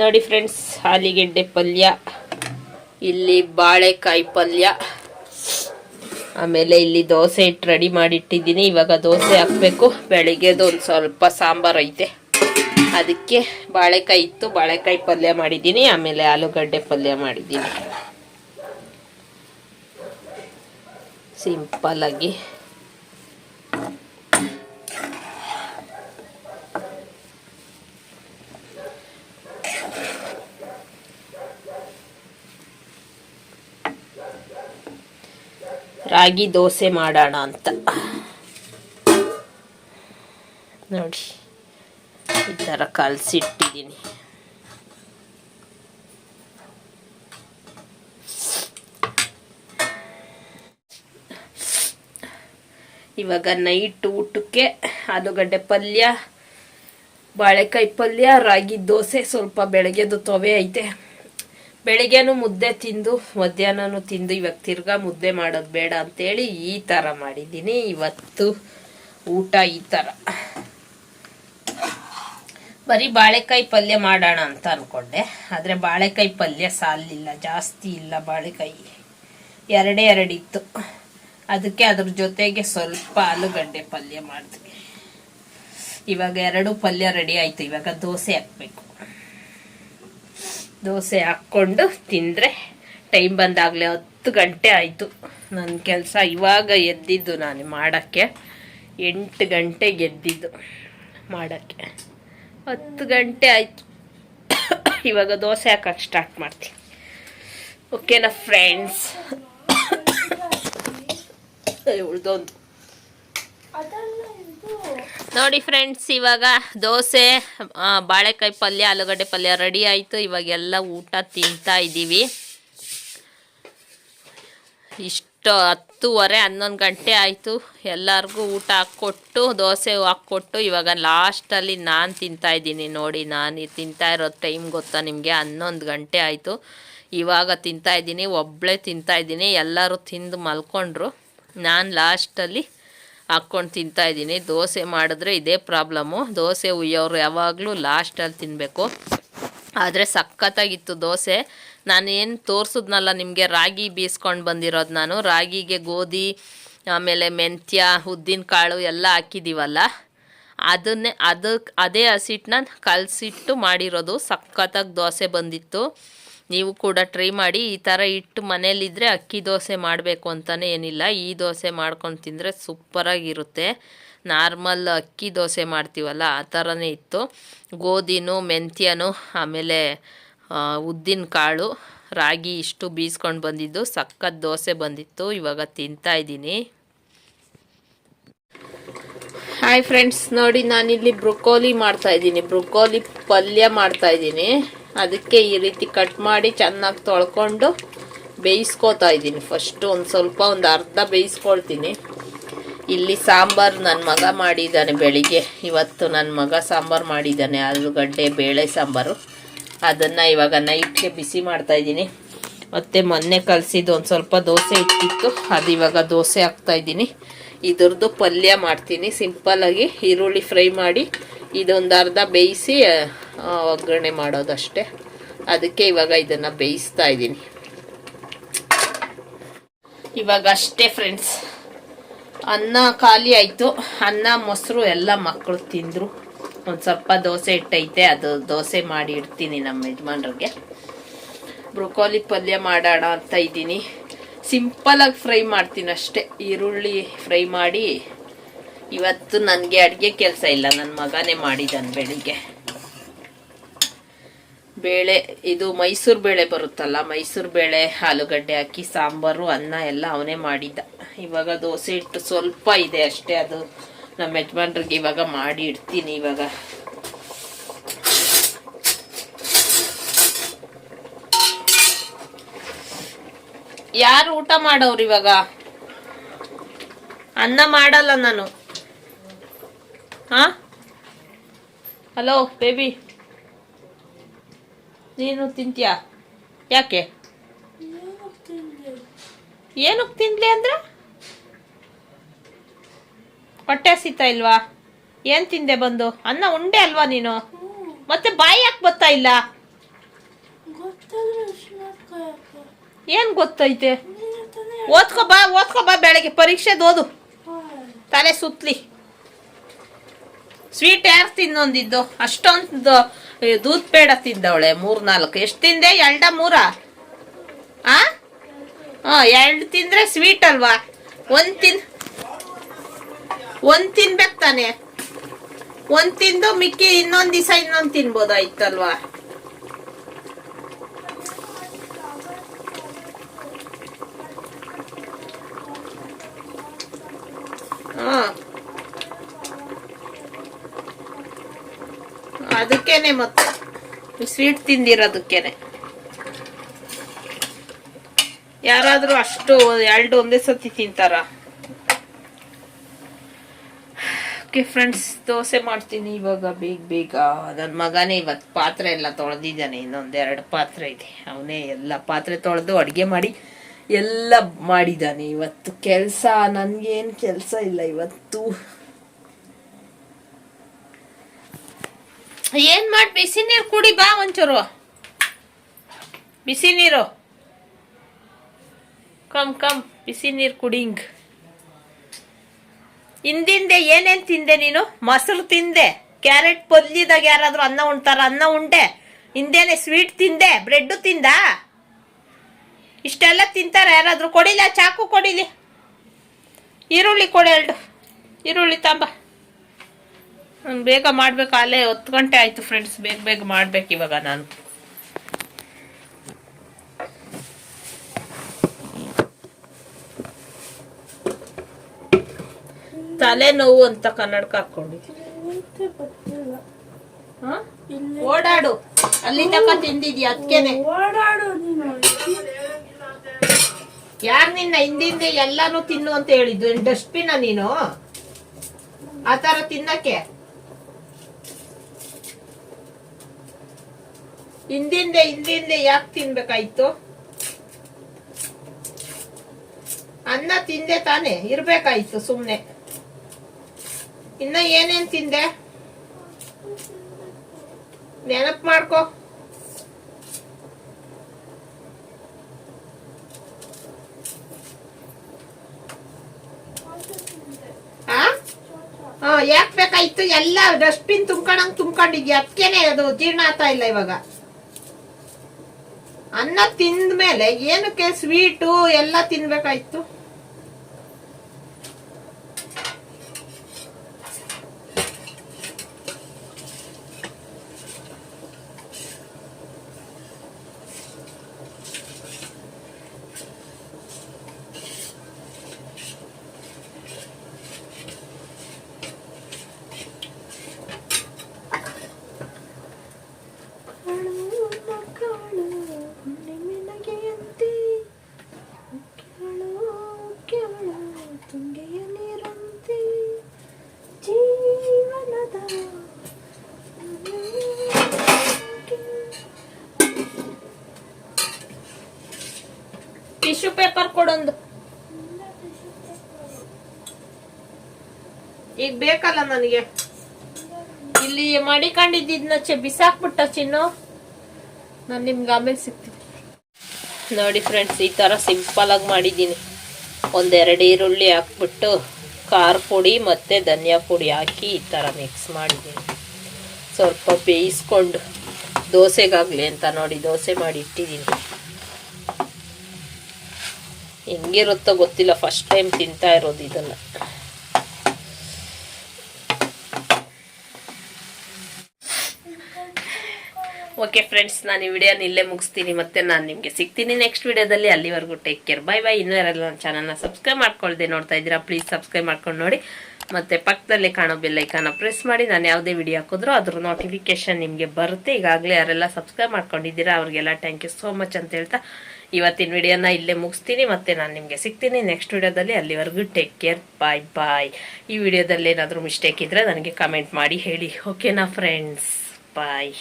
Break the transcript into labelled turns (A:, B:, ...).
A: ನೋಡಿ ಫ್ರೆಂಡ್ಸ್ ಆಲಿಗೆಡ್ಡೆ ಪಲ್ಯ, ಇಲ್ಲಿ ಬಾಳೆಕಾಯಿ ಪಲ್ಯ, ಆಮೇಲೆ ಇಲ್ಲಿ ದೋಸೆ ಇಟ್ಟು ರೆಡಿ ಮಾಡಿಟ್ಟಿದ್ದೀನಿ. ಇವಾಗ ದೋಸೆ ಹಾಕಬೇಕು. ಬೆಳಿಗ್ಗೆದು ಒಂದು ಸ್ವಲ್ಪ ಸಾಂಬಾರು ಐತೆ. ಅದಕ್ಕೆ ಬಾಳೆಕಾಯಿ ಇತ್ತು. ಬಾಳೆಕಾಯಿ ಪಲ್ಯ ಮಾಡಿದ್ದೀನಿ. ಆಮೇಲೆ ಆಲೂಗಡ್ಡೆ ಪಲ್ಯ ಮಾಡಿದ್ದೀನಿ. ಸಿಂಪಲ್ ರಾಗಿ ದೋಸೆ ಮಾಡೋಣ ಅಂತ. ನೋಡಿ, ಈ ಥರ ಕಲಸಿಟ್ಟಿದ್ದೀನಿ. ಇವಾಗ ನೈಟ್ ಊಟಕ್ಕೆ ಆಲೂಗಡ್ಡೆ ಪಲ್ಯ, ಬಾಳೆಕಾಯಿ ಪಲ್ಯ, ರಾಗಿ ದೋಸೆ ಸ್ವಲ್ಪ ಬೆಳಗ್ಗೆದು ತೊವೆ ಐತೆ. ಬೆಳಿಗ್ಗೆನೂ ಮುದ್ದೆ ತಿಂದು, ಮಧ್ಯಾಹ್ನನೂ ತಿಂದು, ಇವಾಗ ತಿರ್ಗಾ ಮುದ್ದೆ ಮಾಡೋದು ಬೇಡ ಅಂತೇಳಿ ಈ ಥರ ಮಾಡಿದ್ದೀನಿ. ಇವತ್ತು ಊಟ ಈ ಥರ ಬರೀ ಬಾಳೆಕಾಯಿ ಪಲ್ಯ ಮಾಡೋಣ ಅಂತ ಅಂದ್ಕೊಂಡೆ ಆದರೆ ಬಾಳೆಕಾಯಿ ಪಲ್ಯ ಸಾಲಿಲ್ಲ, ಜಾಸ್ತಿ ಇಲ್ಲ ಬಾಳೆಕಾಯಿ. ಎರಡೇ ಎರಡಿತ್ತು. ಅದಕ್ಕೆ ಅದ್ರ ಜೊತೆಗೆ ಸ್ವಲ್ಪ ಆಲೂಗಡ್ಡೆ ಪಲ್ಯ ಮಾಡಿದ್ವಿ ಇವಾಗ ಎರಡು ಪಲ್ಯ ರೆಡಿ ಆಯಿತು. ಇವಾಗ ದೋಸೆ ಹಾಕ್ಬೇಕು. ದೋಸೆ ಹಾಕ್ಕೊಂಡು ತಿಂದರೆ ಟೈಮ್ ಬಂದಾಗಲೇ ಹತ್ತು ಗಂಟೆ ಆಯಿತು. ನನ್ನ ಕೆಲಸ ಇವಾಗ ಎದ್ದಿದ್ದು ನಾನು ಮಾಡೋಕ್ಕೆ. ಎಂಟು ಗಂಟೆಗೆ ಎದ್ದಿದ್ದು ಮಾಡೋಕ್ಕೆ. ಹತ್ತು ಗಂಟೆ ಆಯಿತು. ಇವಾಗ ದೋಸೆ ಹಾಕಕ್ಕೆ ಸ್ಟಾರ್ಟ್ ಮಾಡ್ತೀನಿ. ಓಕೆನಾ ಫ್ರೆಂಡ್ಸ್ ಉಳ್ದೊಂದು ನೋಡಿ ಫ್ರೆಂಡ್ಸ್ ಇವಾಗ ದೋಸೆ ಬಾಳೆಕಾಯಿ ಪಲ್ಯ, ಆಲೂಗಡ್ಡೆ ಪಲ್ಯ ರೆಡಿ ಆಯಿತು. ಇವಾಗೆಲ್ಲ ಊಟ ತಿಂತಾ ಇದ್ದೀವಿ. ಇಷ್ಟು ಹತ್ತುವರೆ, ಹನ್ನೊಂದು ಗಂಟೆ ಆಯಿತು. ಎಲ್ಲರಿಗೂ ಊಟ ಹಾಕ್ಕೊಟ್ಟು, ದೋಸೆ ಹಾಕ್ಕೊಟ್ಟು ಇವಾಗ ಲಾಸ್ಟಲ್ಲಿ ನಾನು ತಿಂತಾ ಇದ್ದೀನಿ. ನೋಡಿ, ನಾನು ತಿಂತಾ ಇರೋ ಟೈಮ್ ಗೊತ್ತಾ ನಿಮಗೆ? ಹನ್ನೊಂದು ಗಂಟೆ ಆಯಿತು. ಇವಾಗ ತಿಂತಾ ಇದ್ದೀನಿ ಒಬ್ಬಳೇ ತಿಂತಾ ಇದ್ದೀನಿ. ಎಲ್ಲರೂ ತಿಂದು ಮಲ್ಕೊಂಡ್ರು. ನಾನು ಲಾಸ್ಟಲ್ಲಿ ಹಾಕ್ಕೊಂಡು ತಿಂತಾ ಇದ್ದೀನಿ. ದೋಸೆ ಮಾಡಿದ್ರೆ ಇದೇ ಪ್ರಾಬ್ಲಮ್ಮು ದೋಸೆ ಉಯ್ಯೋರು ಯಾವಾಗಲೂ ಲಾಸ್ಟಲ್ಲಿ ತಿನ್ನಬೇಕು ಆದರೆ ಸಖತ್ತಾಗಿತ್ತು ದೋಸೆ. ನಾನು ಏನು ತೋರಿಸಿದ್ನಲ್ಲ ನಿಮಗೆ, ರಾಗಿ ಬೀಸ್ಕೊಂಡು ಬಂದಿರೋದು ನಾನು. ರಾಗಿಗೆ ಗೋಧಿ, ಆಮೇಲೆ ಮೆಂತ್ಯ, ಉದ್ದಿನ ಕಾಳು ಎಲ್ಲ ಹಾಕಿದ್ದೀವಲ್ಲ ಅದನ್ನೇ ಅದಕ್ಕೆ ಅದೇ ಹಸಿಟ್ಟನ್ನ ಕಲಸಿಟ್ಟು ಮಾಡಿರೋದು ಸಖತ್ತಾಗಿ ದೋಸೆ ಬಂದಿತ್ತು. ನೀವು ಕೂಡ ಟ್ರೈ ಮಾಡಿ ಈ ಥರ ಇಟ್ಟು ಮನೇಲಿದ್ದರೆ ಅಕ್ಕಿ ದೋಸೆ ಮಾಡಬೇಕು ಅಂತಲೇ ಏನಿಲ್ಲ. ಈ ದೋಸೆ ಮಾಡ್ಕೊಂಡು ತಿಂದರೆ ಸೂಪರಾಗಿರುತ್ತೆ ನಾರ್ಮಲ್ ಅಕ್ಕಿ ದೋಸೆ ಮಾಡ್ತೀವಲ್ಲ, ಆ ಥರನೇ ಇತ್ತು. ಗೋಧಿನೂ, ಮೆಂತ್ಯನೂ, ಆಮೇಲೆ ಉದ್ದಿನ ಕಾಳು, ರಾಗಿ ಇಷ್ಟು ಬೀಸ್ಕೊಂಡು ಬಂದಿದ್ದು ಸಕ್ಕತ್ ದೋಸೆ ಬಂದಿತ್ತು. ಇವಾಗ ತಿಂತಾ ಇದ್ದೀನಿ. ಹಾಯ್ ಫ್ರೆಂಡ್ಸ್ ನೋಡಿ ನಾನಿಲ್ಲಿ ಬ್ರೊಕೋಲಿ ಮಾಡ್ತಾ ಇದ್ದೀನಿ. ಬ್ರೊಕೋಲಿ ಪಲ್ಯ ಮಾಡ್ತಾ ಇದ್ದೀನಿ. ಅದಕ್ಕೆ ಈ ರೀತಿ ಕಟ್ ಮಾಡಿ ಚೆನ್ನಾಗಿ ತೊಳ್ಕೊಂಡು ಬೇಯಿಸ್ಕೋತಾ ಇದ್ದೀನಿ. ಫಸ್ಟು ಒಂದು ಸ್ವಲ್ಪ ಒಂದು ಅರ್ಧ ಬೇಯಿಸ್ಕೊಳ್ತೀನಿ. ಇಲ್ಲಿ ಸಾಂಬಾರು ನನ್ನ ಮಗ ಮಾಡಿದ್ದಾನೆ ಬೆಳಿಗ್ಗೆ. ಇವತ್ತು ನನ್ನ ಮಗ ಸಾಂಬಾರು ಮಾಡಿದ್ದಾನೆ, ಆಲೂಗಡ್ಡೆ, ಬೇಳೆ ಸಾಂಬಾರು. ಅದನ್ನು ಇವಾಗ ನೈಟ್ಗೆ ಬಿಸಿ ಮಾಡ್ತಾಯಿದ್ದೀನಿ ಮತ್ತು ಮೊನ್ನೆ ಕಲಸಿದ್ದು ಒಂದು ಸ್ವಲ್ಪ ದೋಸೆ ಇಟ್ಟಿತ್ತು. ಅದು ಇವಾಗ ದೋಸೆ ಹಾಕ್ತಾಯಿದ್ದೀನಿ ಇದ್ರದ್ದು ಪಲ್ಯ ಮಾಡ್ತೀನಿ. ಸಿಂಪಲ್ಲಾಗಿ ಈರುಳ್ಳಿ ಫ್ರೈ ಮಾಡಿ ಇದೊಂದು ಅರ್ಧ ಬೇಯಿಸಿ ಒಗ್ಗರಣೆ ಮಾಡೋದಷ್ಟೇ. ಅದಕ್ಕೆ ಇವಾಗ ಇದನ್ನು ಬೇಯಿಸ್ತಾ ಇದ್ದೀನಿ. ಇವಾಗ ಅಷ್ಟೇ ಫ್ರೆಂಡ್ಸ್ ಅನ್ನ ಖಾಲಿ ಆಯಿತು. ಅನ್ನ, ಮೊಸರು ಎಲ್ಲ ಮಕ್ಕಳು ತಿಂದರು. ಒಂದು ಸ್ವಲ್ಪ ದೋಸೆ ಇಟ್ಟೈತೆ, ಅದು ದೋಸೆ ಮಾಡಿ ಇಡ್ತೀನಿ ನಮ್ಮ ಯಜಮಾನ್ರಿಗೆ. ಬ್ರೊಕೋಲಿ ಪಲ್ಯ ಮಾಡೋಣ ಅಂತ ಇದ್ದೀನಿ. ಸಿಂಪಲಾಗಿ ಫ್ರೈ ಮಾಡ್ತೀನಿ ಅಷ್ಟೇ ಈರುಳ್ಳಿ ಫ್ರೈ ಮಾಡಿ ಇವತ್ತು ನನಗೆ ಅಡುಗೆ ಕೆಲಸ ಇಲ್ಲ ನನ್ನ ಮಗನೇ ಮಾಡಿದ್ದಾನೆ ಬೆಳಿಗ್ಗೆ. ಬೇಳೆ, ಇದು ಮೈಸೂರು ಬೇಳೆ ಬರುತ್ತಲ್ಲ, ಮೈಸೂರು ಬೇಳೆ, ಆಲೂಗಡ್ಡೆ ಹಾಕಿ, ಸಾಂಬಾರು, ಅನ್ನ ಎಲ್ಲ ಅವನೇ ಮಾಡಿದ್ದ. ಇವಾಗ ದೋಸೆ ಹಿಟ್ಟು ಸ್ವಲ್ಪ ಇದೆ ಅಷ್ಟೇ, ಅದು ನಮ್ಮ ಯಜಮಾನ್ರಿಗೆ ಇವಾಗ ಮಾಡಿ ಇಡ್ತೀನಿ ಇವಾಗ. ಯಾರು ಊಟ ಮಾಡೋರು ಇವಾಗ? ಅನ್ನ ಮಾಡಲ್ಲ ನಾನು. ಹಾ? ಹಲೋ ಬೇಬಿ ನೀನು ತಿಂತೀಯಾ? ಯಾಕೆ? ಏನಕ್ಕೆ ತಿನ್ಲಿ ಅಂದ್ರೆ? ಹೊಟ್ಟೆ ಹಸಿತಾ ಇಲ್ವಾ? ಏನ್ ತಿಂದೆ ಬಂದು? ಅನ್ನ ಉಂಡೆ ಅಲ್ವಾ ನೀನು? ಮತ್ತೆ ಬಾಯಿ ಯಾಕೆ ಬರ್ತಾ ಇಲ್ಲ? ಏನ್ ಗೊತ್ತೈತೆ? ಓದ್ಕೊ ಬಾ ಓದ್ಕೊ ಬಾ ಬೆಳಗ್ಗೆ. ಪರೀಕ್ಷೆದು ಓದು. ತಲೆ ಸುತ್ತಲಿ ಸ್ವೀಟ್ ಯಾರು ತಿನ್ನೊಂದಿದ್ದು? ಅಷ್ಟೊಂದು ದೂದ್ ಪೇಡ ತಿಂದವಳೆ ಮೂರ್ ನಾಲ್ಕು ಎಷ್ಟು ತಿಂದೆ? ಎರಡ ಮೂರ? ಆ? ಎರಡು ತಿಂದ್ರೆ ಸ್ವೀಟ್ ಅಲ್ವಾ? ಒಂದ್ ತಿನ್, ಒಂದ್ ತಿನ್ಬೇಕು ತಾನೆ. ಒಂದ್ ತಿಂದು ಮಿಕ್ಕಿ ಇನ್ನೊಂದ್ ದಿವಸ ಇನ್ನೊಂದ್ ತಿನ್ಬೋದಾಯ್ತಲ್ವಾ ಹಾ ಅದಕ್ಕೇನೆ ಮತ್ತೆ. ಸ್ವೀಟ್ ತಿಂದಿರೋದಕ್ಕೇನೆ. ಯಾರಾದ್ರೂ ಅಷ್ಟು ಎರಡು ಒಂದೇ ಸತಿ ತಿಂತಾರ? ಓಕೆ ಫ್ರೆಂಡ್ಸ್ ದೋಸೆ ಮಾಡ್ತೀನಿ ಇವಾಗ ಬೇಗ ಬೇಗ. ನನ್ನ ಮಗನೇ ಇವತ್ತು ಪಾತ್ರೆ ಎಲ್ಲ ತೊಳೆದಿದ್ದಾನೆ ಇನ್ನೊಂದೆರಡು ಪಾತ್ರೆ ಇದೆ. ಅವನೇ ಎಲ್ಲ ಪಾತ್ರೆ ತೊಳೆದು ಅಡುಗೆ ಮಾಡಿ ಎಲ್ಲ ಮಾಡಿದ್ದಾನೆ. ಇವತ್ತು ಕೆಲಸ, ನನಗೇನು ಕೆಲಸ ಇಲ್ಲ ಇವತ್ತು. ಏನ್ ಮಾಡಿ, ಬಿಸಿ ನೀರು ಕುಡಿ, ಬಾ ಒಂಚೂರು. ಬಿಸಿ ನೀರು. ಕಮ್ ಕಮ್, ಬಿಸಿ ನೀರು ಕುಡಿಂಗ್ ಹಿಂದಿಂದೆ ಏನೇನ್ ತಿಂದೆ ನೀನು? ಮೊಸರು ತಿಂದೆ. ಕ್ಯಾರೆಟ್ ಪೊದ್ಲಿದಾಗ ಯಾರಾದ್ರೂ ಅನ್ನ ಉಣ್ತಾರ? ಅನ್ನ ಉಂಡೆ. ಹಿಂದೇನೆ ಸ್ವೀಟ್ ತಿಂದೆ. ಬ್ರೆಡ್ ತಿಂದ? ಇಷ್ಟೆಲ್ಲ ತಿಂತಾರ ಯಾರಾದ್ರೂ? ಕೊಡಿಲ್ಲ, ಚಾಕು ಕೊಡಿಲಿ. ಈರುಳ್ಳಿ ಕೊಡಿ ಎರಡು. ಈರುಳ್ಳಿ ತಾಂಬ. ನಾನು ಬೇಗ ಮಾಡ್ಬೇಕು. ಅಲ್ಲೇ ಹತ್ತು ಗಂಟೆ ಆಯ್ತು ಫ್ರೆಂಡ್ಸ್ ಬೇಗ ಬೇಗ ಮಾಡ್ಬೇಕು ಇವಾಗ ನಾನು. ತಲೆನೋವು ಅಂತ ಕನ್ನಡಕ ಹಾಕೊಂಡಿದ್ದೀನಿ ಓಡಾಡು. ಅಲ್ಲಿ ತಕ ತಿಂದಿದ್ಯಾ? ಅದಕ್ಕೆ
B: ಓಡಾಡು ಯಾರು
A: ಯಾರ್ ನಿನ್ನ ಹಿಂದಿಂದೆ ಎಲ್ಲಾನು ತಿನ್ನು ಅಂತ ಹೇಳಿದ್ದು? ಡಸ್ಟ್ಬಿನ್ ನೀನು? ಆ ತರ ತಿನ್ನಕ್ಕೆ? ಹಿಂದಿಂದೆ ಹಿಂದಿಂದೆ ಯಾಕೆ ತಿನ್ಬೇಕಾಯ್ತು? ಅನ್ನ ತಿಂದೆ ತಾನೆ, ಇರ್ಬೇಕಾಯ್ತು ಸುಮ್ನೆ. ಇನ್ನ ಏನೇನ್ ತಿಂದೆ? ನೆನಪ್ ಮಾಡ್ಕೋ. ಯಾಕೆ ಬೇಕಾಯ್ತು? ಎಲ್ಲ ಡಸ್ಟ್ಬಿನ್ ತುಂಬ್ಕೊಂಡಂಗ್ ತುಂಬ್ಕೊಂಡಿದ್ಯಾ? ಅದಕ್ಕೇನೆ ಅದು ಜೀರ್ಣ ಆಗ್ತಾ ಇಲ್ಲ ಇವಾಗ. ಅನ್ನ ತಿಂದ ಮೇಲೆ ಏನಕ್ಕೆ ಸ್ವೀಟು ಎಲ್ಲ ತಿನ್ಬೇಕಾಯ್ತು? Tissue paper ಕೊಡೊಂದು. ಈಗ ಬೇಕಲ್ಲ ನನಗೆ? ಇಲ್ಲಿ ಮಡಿಕೊಂಡಿದ್ದಿದ್ನ ಚೆ ಬಿಸಾಕ್ಬಿಟ್ಟ ಚಿನ್ನು. ನಾನು ನಿಮ್ಗೆ ಆಮೇಲೆ ಸಿಗ್ತೀನಿ. ನೋಡಿ ಫ್ರೆಂಡ್ಸ್ ಈ ಥರ ಸಿಂಪಲ್ ಆಗಿ ಮಾಡಿದ್ದೀನಿ. ಒಂದೆರಡು ಈರುಳ್ಳಿ ಹಾಕ್ಬಿಟ್ಟು ಖಾರ ಪುಡಿ ಮತ್ತು ಧನಿಯಾ ಪುಡಿ ಹಾಕಿ ಈ ಥರ ಮಿಕ್ಸ್ ಮಾಡಿದ್ದೀನಿ. ಸ್ವಲ್ಪ ಬೇಯಿಸ್ಕೊಂಡು ದೋಸೆಗಾಗಲಿ ಅಂತ ನೋಡಿ ದೋಸೆ ಮಾಡಿ ಇಟ್ಟಿದ್ದೀನಿ. ಹೆಂಗಿರುತ್ತೋ ಗೊತ್ತಿಲ್ಲ. ಫಸ್ಟ್ ಟೈಮ್ ತಿಂತಾ ಇರೋದು ಇದನ್ನ. ಓಕೆ ಫ್ರೆಂಡ್ಸ್ ನಾನು ಈ ವಿಡಿಯೋನ ಇಲ್ಲೇ ಮುಗಿಸ್ತೀನಿ. ಮತ್ತೆ ನಾನು ನಿಮಗೆ ಸಿಗ್ತೀನಿ ನೆಕ್ಸ್ಟ್ ವಿಡಿಯೋದಲ್ಲಿ ಅಲ್ಲಿವರೆಗೂ ಟೇಕ್ ಕೇರ್ ಬೈ ಬೈ ಇನ್ನೂ ಯಾರೆಲ್ಲ ನನ್ನ ಚಾನಲ್ನ ಸಬ್ಸ್ಕ್ರೈಬ್ ಮಾಡ್ಕೊಳ್ದೆ ನೋಡ್ತಾ ಇದ್ದೀರಾ ಪ್ಲೀಸ್ ಸಬ್ಸ್ಕ್ರೈಬ್ ಮಾಡ್ಕೊಂಡು ನೋಡಿ. ಮತ್ತೆ ಪಕ್ಕದಲ್ಲಿ ಕಾಣೋ ಬೆಲ್ಲೈಕನ್ನ ಪ್ರೆಸ್ ಮಾಡಿ. ನಾನು ಯಾವುದೇ ವಿಡಿಯೋ ಹಾಕಿದ್ರೂ ಅದ್ರ ನೋಟಿಫಿಕೇಶನ್ ನಿಮಗೆ ಬರುತ್ತೆ. ಈಗಾಗಲೇ ಯಾರೆಲ್ಲ ಸಬ್ಸ್ಕ್ರೈಬ್ ಮಾಡ್ಕೊಂಡಿದ್ದೀರಾ, ಅವ್ರಿಗೆಲ್ಲ ಥ್ಯಾಂಕ್ ಯು ಸೋ ಮಚ್ ಅಂತ ಹೇಳ್ತಾ ಇವತ್ತಿನ ವಿಡಿಯೋನ ಇಲ್ಲೇ ಮುಗಿಸ್ತೀನಿ, ಮತ್ತೆ ನಾನು ನಿಮಗೆ ಸಿಗ್ತೀನಿ ನೆಕ್ಸ್ಟ್ ವಿಡಿಯೋದಲ್ಲಿ. ಅಲ್ಲಿವರೆಗೂ ಟೇಕ್ ಕೇರ್ ಬಾಯ್ ಬಾಯ್ ಈ ವಿಡಿಯೋದಲ್ಲಿ ಏನಾದರೂ ಮಿಸ್ಟೇಕ್ ಇದ್ದರೆ ನನಗೆ ಕಮೆಂಟ್ ಮಾಡಿ, ಹೇಳಿ. ಓಕೆನಾ ಫ್ರೆಂಡ್ಸ್ ಬಾಯ್